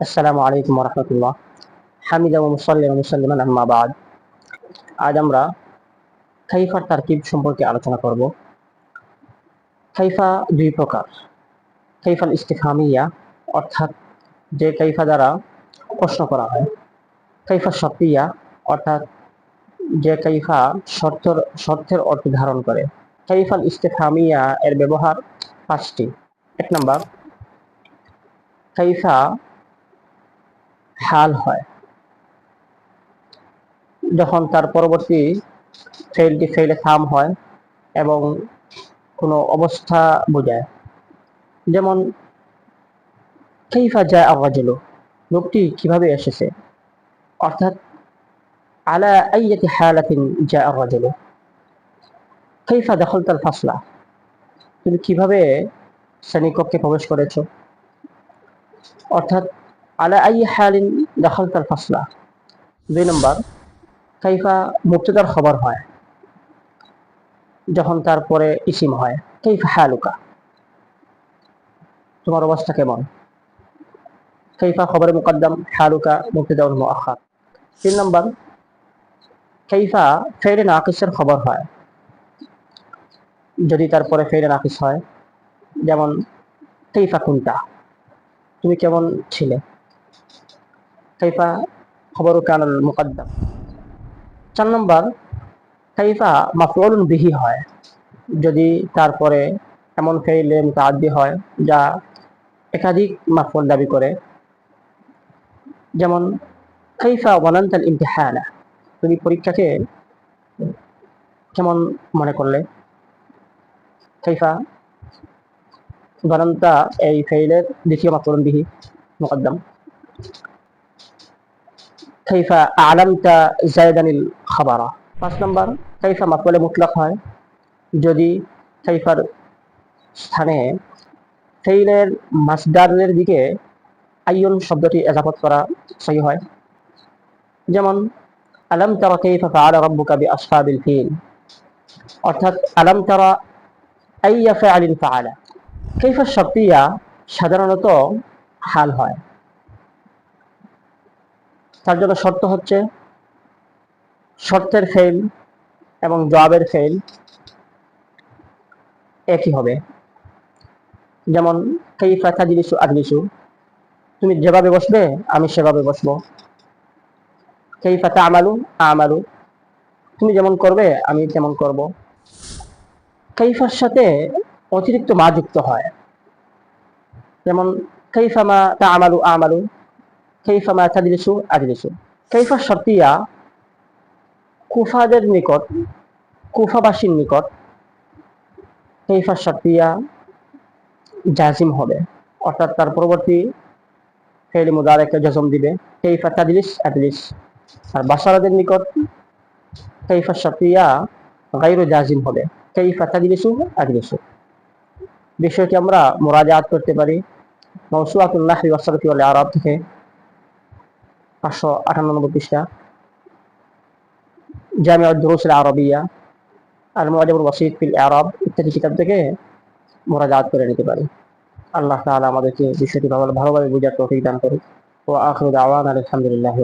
আসসালামু আলাইকুম রহমতুল্লাহ। হামিদা মুসাল্লিম মুসাল্লিমান আম্মা বাদ। আজ আমরা খাইফার তারকিব সম্পর্কে আলোচনা করব। খাইফা দুই প্রকার। খাইফাল ইস্তিফামিয়া অর্থাৎ যে কাইফা দ্বারা প্রশ্ন করা হয়। কাইফা সপ্রিয়া অর্থাৎ যে কাইফা শর্তর, শর্তের অর্থ ধারণ করে। কাইফাল ইস্তেফামিয়া এর ব্যবহার পাঁচটি। এক নম্বর কাইফা হাল হয়। যখন তার পরবর্তী ফেলটি ফেলে থাম হয় এবং কোনো অবস্থা বোঝায়। যেমন, কাইফা যায় আওয়াজলো লোকটি কীভাবে এসেছে? অর্থাৎ, আলা আইয়াতি হালাতিন যা আওয়াজলো কাইফা দখল তার ফাসলা? তুমি কীভাবে শ্রেণীকক্ষে প্রবেশ করেছ? অর্থাৎ আলা আই হালিন দখল তার ফাসলা। দুই নম্বর, কাইফা মুক্তদার খবর হয় যখন তারপরে ইসিম হয়। কাইফা হালুকা? তোমার অবস্থা কেমন? কাইফা খবরে মুকদ্দম, হালুকা মুক্তদাউল মুআখার। তিন নম্বর, কাইফা ফেরে নাকিসের খবর হয়। যদি তারপরে ফেরে নাকিস হয়, যেমন, কাইফা কুন্তা? তুমি কেমন ছিলে? কাইফা খবর মুকদ্দম চার নম্বর কাইফা বিহি হয়؟ যদি তারপরে এমন ফেইলে মুতাদ্দি হয় যা একাধিক মাফুল দাবি করে। যেমন কাইফা ওয়ানান্তাল ইমতিহানা তুমি পরীক্ষাকে কেমন মনে করলে? কাইফা ওয়ানান্তা এই ফেইলের দ্বিতীয় মাফরুল বিহি মুকদ্দম পাঁচ নম্বর কাইফা হয়؟ যদি কাইফার স্থানে ফেইলের মাসদারের দিকে আইয়ন শব্দটি করা সহি হয়। যেমন, আলম তারা কাইফা ফাআলা রাব্বুকা বিআসহাবিল ফিল অর্থাৎ, আলম তারা আইয়া ফাআলিন ফাআলা কাইফা শর্তিয়া সাধারণত হাল হয়? তার জন্য শর্ত হচ্ছে শর্তের ফেল এবং জবাবের ফেল একই হবে। যেমন, কাইফা তাজলিসু আজলিসু? তুমি যেভাবে বসবে, আমি সেভাবে বসবো। কাইফা আমালু। তুমি যেমন করবে, আমি তেমন করব। কাইফার সাথে অতিরিক্ত মা যুক্ত হয়। যেমন, কাইফা মা তা আমালু আমালু? কাইফা মা কাইফা শর্তিয়া কুফাদের নিকট কুফাবাসীর নিকট শর্তিয়া জাজিম হবে। অর্থাৎ তার পরবর্তী জজম দিবে। কাইফা তাজলিস আজলিস আর বাসারাদের নিকট কাইফা শর্তিয়া গাইরো জাজিম হবে। কাইফা তাজলিসু আজলিসু বিষয়টি আমরা মোরাজাত করতে পারি। মৌসুয়াতুল্লাহ ওয়াসারতি ওয়াল আরব থেকে পাঁচশো আটানব্বই পৃষ্ঠা। জামিয়া আরবিয়া আর ওয়াসিদ ফিল আরব ইত্যাদি কিতাব থেকে মোরাজাত করে নিতে পারি। আল্লাহ তাআলা আমাদেরকে বিষয়টি ভালো ভালোভাবে বুঝার তৌফিক দান করুক। ও আখরুদ আওয়ান আলহামদুলিল্লাহ